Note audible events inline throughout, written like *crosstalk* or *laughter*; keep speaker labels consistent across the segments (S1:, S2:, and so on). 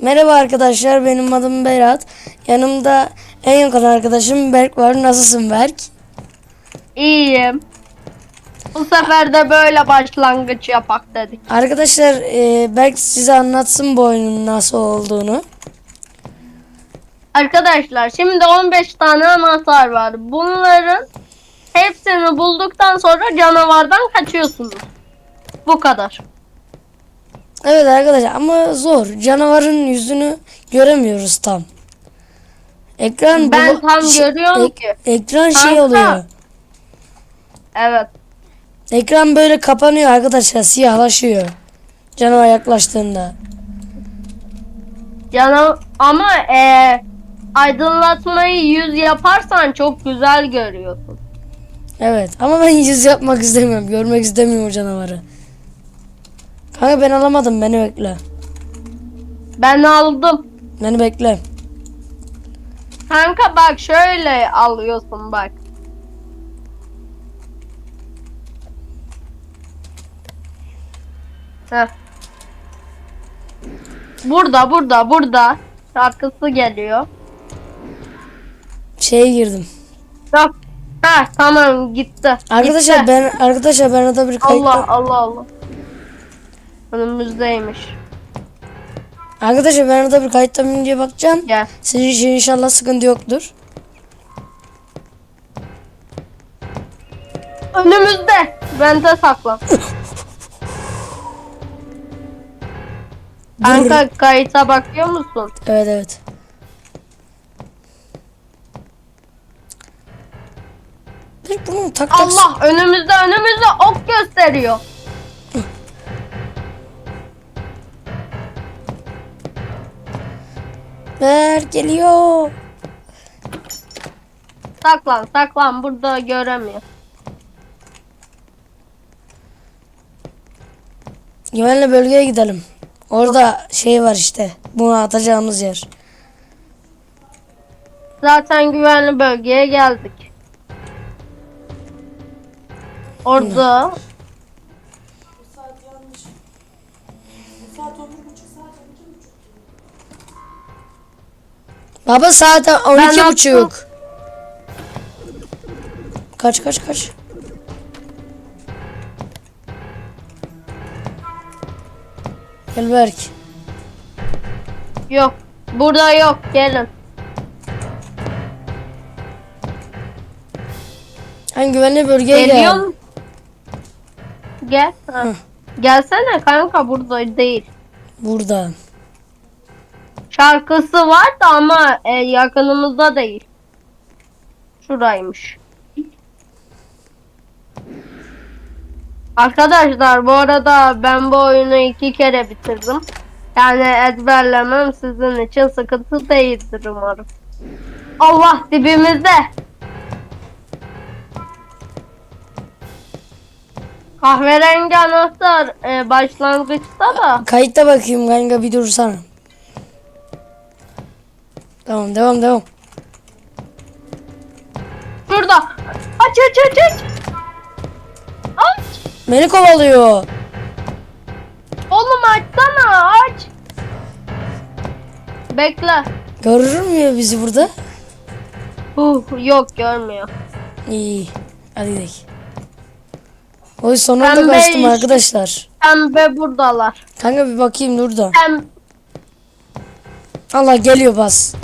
S1: Merhaba arkadaşlar benim adım Berat. Yanımda en yakın arkadaşım Berk var. Nasılsın Berk?
S2: İyiyim. Bu sefer de böyle başlangıç yapak dedik.
S1: Arkadaşlar e, Berk size anlatsın bu oyunun nasıl olduğunu.
S2: Arkadaşlar şimdi 15 tane anahtar var. Bunların hepsini bulduktan sonra canavardan kaçıyorsunuz. Bu kadar.
S1: Evet arkadaşlar ama zor. Canavarın yüzünü göremiyoruz tam. Ekran
S2: Ben tam
S1: şey-
S2: görüyorum
S1: ek-
S2: ki.
S1: Ekran şey
S2: Kanka.
S1: oluyor.
S2: Evet.
S1: Ekran böyle kapanıyor arkadaşlar. Siyahlaşıyor. Canavar yaklaştığında.
S2: Cana ama e, aydınlatmayı 100 yaparsan çok güzel görüyorsun.
S1: Evet ama ben yüz yapmak istemiyorum. Görmek istemiyorum o canavarı. Kanka ben alamadım. Beni bekle.
S2: Ben aldım.
S1: Beni bekle.
S2: Kanka bak şöyle alıyorsun bak. Heh. Burada burada burada şarkısı geliyor.
S1: Şeye girdim.
S2: Bak. Ha tamam gitti.
S1: Arkadaşlar
S2: Gitti.
S1: ben arkadaşlar ben arada bir kayıt
S2: Allah Allah Allah. Önümüzdeymiş.
S1: Arkadaşlar ben arada bir kayıtta mıyım diye bakacağım.
S2: Gel.
S1: Sizin için inşallah sıkıntı yoktur.
S2: Önümüzde. Bente saklan. *laughs* Kanka kayıta bakıyor musun?
S1: Evet evet. Bir bunun tak tak
S2: Allah önümüzde önümüzde ok gösteriyor.
S1: Ver geliyor.
S2: Saklan saklan burada göremiyor.
S1: Güvenli bölgeye gidelim. Orada şey var işte. Bunu atacağımız yer.
S2: Zaten güvenli bölgeye geldik. Orada
S1: Baba saat 12
S2: Ben
S1: buçuk. Kaç kaç kaç. Gel Berk.
S2: yok. Burada yok. Gelin.
S1: Hani güvenli bölgeye
S2: Geliyor
S1: gel.
S2: mu? Gel. Ha. Gelsene kanka burada değil.
S1: Burada.
S2: Şarkısı var da ama e, yakınımızda değil. Şuraymış. Arkadaşlar bu arada ben bu oyunu iki kere bitirdim. Yani ezberlemem sizin için sıkıntı değildir umarım. Allah dibimizde. Kahverengi anahtar e, başlangıçta da.
S1: Kayıtta bakayım kanka bir dursana. Tamam devam devam.
S2: Şurada. Aç aç aç aç. Aç.
S1: Beni kovalıyor.
S2: Oğlum açsana aç. Bekle.
S1: Görür mü bizi burada?
S2: Uh, yok görmüyor.
S1: İyi. Hadi gidelim. Oy sonunda
S2: Pembe
S1: kaçtım
S2: iş.
S1: arkadaşlar.
S2: Pembe buradalar.
S1: Kanka bir bakayım dur da.
S2: Pem
S1: Allah geliyor bas.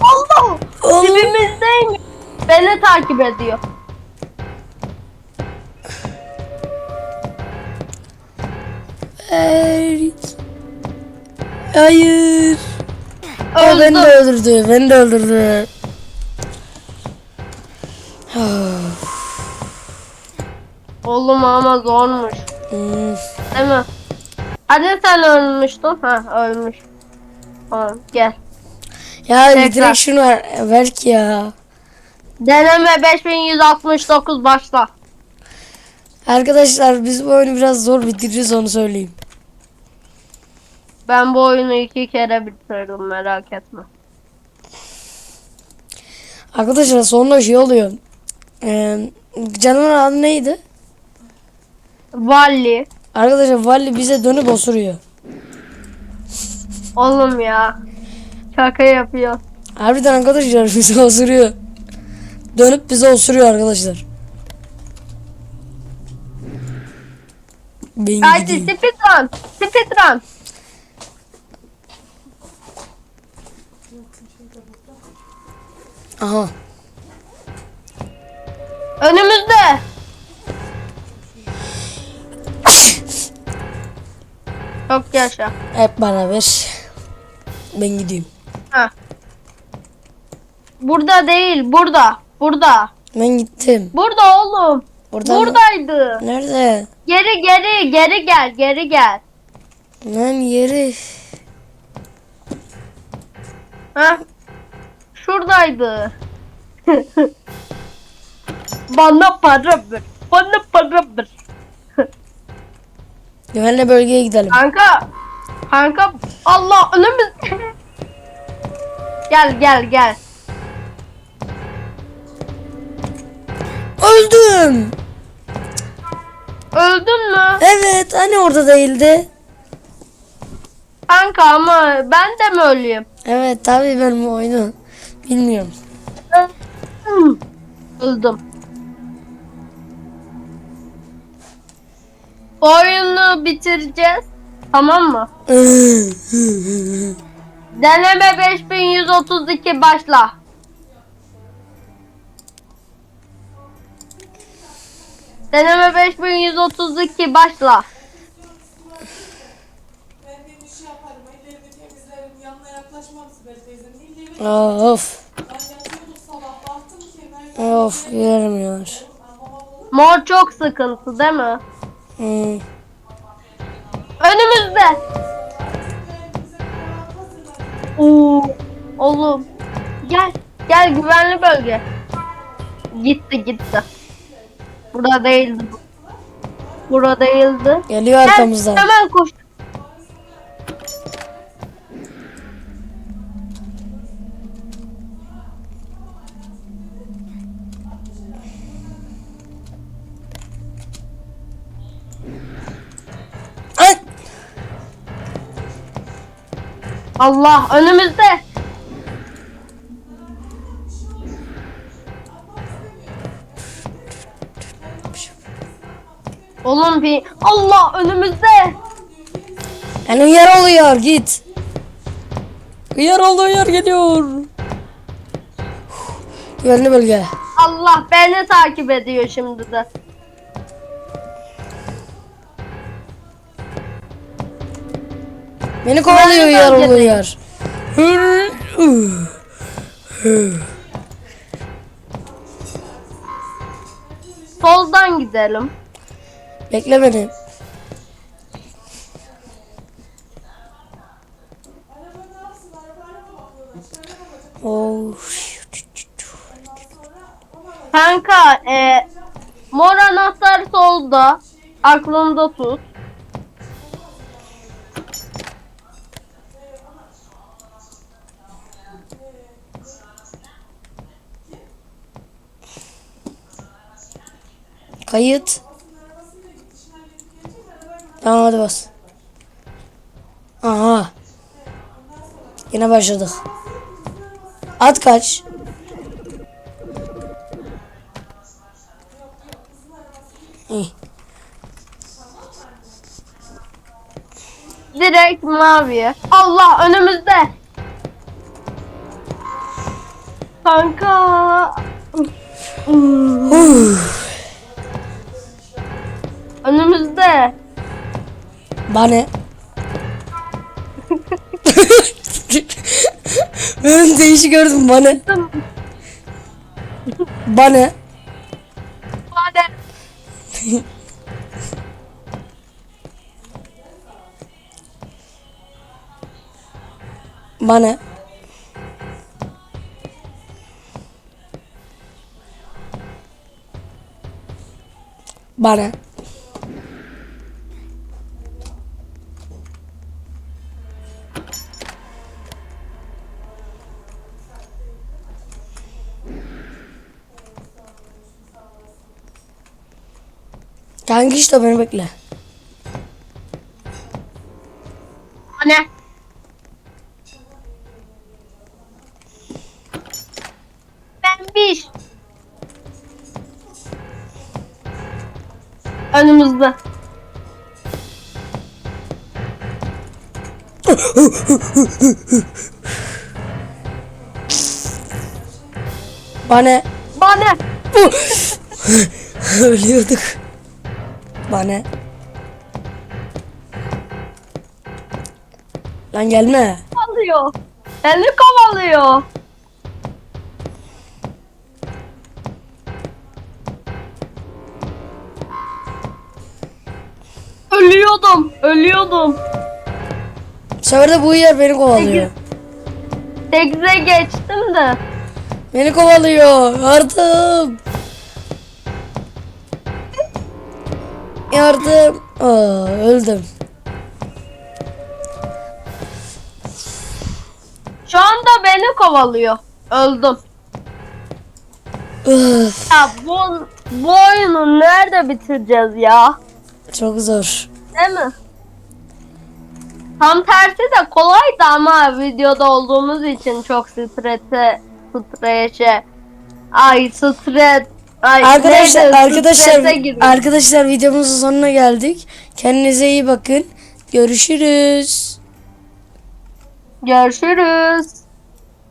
S2: Allah! Dibimizdeymiş. Beni takip ediyor.
S1: Berk. Hayır. O beni de öldürdü. Beni de öldürdü. *sighs*
S2: Oğlum ama zormuş. Değil mi? Hadi sen ölmüştün. Ha ölmüş. Tamam gel.
S1: Ya
S2: Tekrar.
S1: direkt şunu ver, Berk ya.
S2: Deneme 5169 başla.
S1: Arkadaşlar biz bu oyunu biraz zor bitireceğiz onu söyleyeyim.
S2: Ben bu oyunu iki kere bitirdim merak etme.
S1: Arkadaşlar sonunda şey oluyor. Ee, canavar adı neydi?
S2: Valli.
S1: Arkadaşlar Valli bize dönüp osuruyor.
S2: Oğlum ya. Şaka yapıyor.
S1: Harbiden arkadaşlar bizi osuruyor. Dönüp bizi osuruyor arkadaşlar. Ben
S2: Hadi
S1: gideyim.
S2: speedrun. Speedrun.
S1: Aha.
S2: Önümüzde. Çok yaşa.
S1: Hep beraber. Ben gideyim.
S2: Ha. Burada değil, burada. Burada.
S1: Ben gittim.
S2: Burada oğlum.
S1: Oradan
S2: Buradaydı.
S1: Nerede?
S2: Geri geri geri gel, geri gel.
S1: Lan yeri.
S2: Ha? Şuradaydı. *laughs* Bana para ver. Bana para ver.
S1: Güvenli bölgeye gidelim.
S2: Kanka. Kanka. Allah önümüz. Gel gel gel.
S1: Öldüm.
S2: Öldün mü?
S1: Evet hani orada değildi.
S2: Kanka ama ben de mi öleyim?
S1: Evet tabii ben bu oyunu bilmiyorum.
S2: Öldüm. Oyunu bitireceğiz. Tamam mı? *laughs* Deneme 5132 başla. Deneme 5132 başla.
S3: Ben bir iş yaparım. Ellerimi temizlerim. Yanına yaklaşmam Sibel teyzenin. İlleri
S1: of.
S3: ben yatıyordum sabah. Baktım ki ben
S1: Of görmüyor.
S2: Mor çok sıkıntı değil mi?
S1: Hmm.
S2: Önümüzde. Oo, oğlum. Gel. Gel güvenli bölge. Gitti gitti. Burada değildi. bu. Burada değildi.
S1: Geliyor
S2: Gel,
S1: arkamızdan.
S2: hemen koş. Allah önümüzde. Oğlum bir Allah önümüzde.
S1: Yani uyar oluyor git. Uyar oluyor geliyor. Güvenli bölge.
S2: Allah beni takip ediyor şimdi de.
S1: Beni kovalıyor. Hır, uh.
S2: Soldan gidelim.
S1: Bekle beni. Oh.
S2: Kanka e, mor anahtar solda. Aklında tut.
S1: Kayıt. Tamam hadi bas. Aha. Yine başladık. At kaç. İyi.
S2: Direkt maviye. Allah önümüzde. Kanka.
S1: Bana. ben değişik gördüm bana. Bana.
S2: Hadi.
S1: Bana. Bana. Sen git de beni bekle.
S2: Anne. Ben bir. Önümüzde.
S1: Bana.
S2: Bana.
S1: Ölüyorduk. Bana. Lan gelme.
S2: Kovalıyor. Beni kovalıyor. Ölüyordum. Ölüyordum.
S1: Bu sefer de bu yer beni kovalıyor.
S2: Tekze geçtim de.
S1: Beni kovalıyor. Yardım. Yardım. Aa, öldüm.
S2: Şu anda beni kovalıyor. Öldüm.
S1: Öf,
S2: Ya bu, bu oyunu nerede bitireceğiz ya?
S1: çok zor.
S2: Değil mi? Tam tersi de kolaydı ama videoda olduğumuz için çok strese, strese, ay stres, ay
S1: Arkadaşlar arkadaşlar arkadaşlar videomuzun sonuna geldik. Kendinize iyi bakın. Görüşürüz.
S2: Görüşürüz.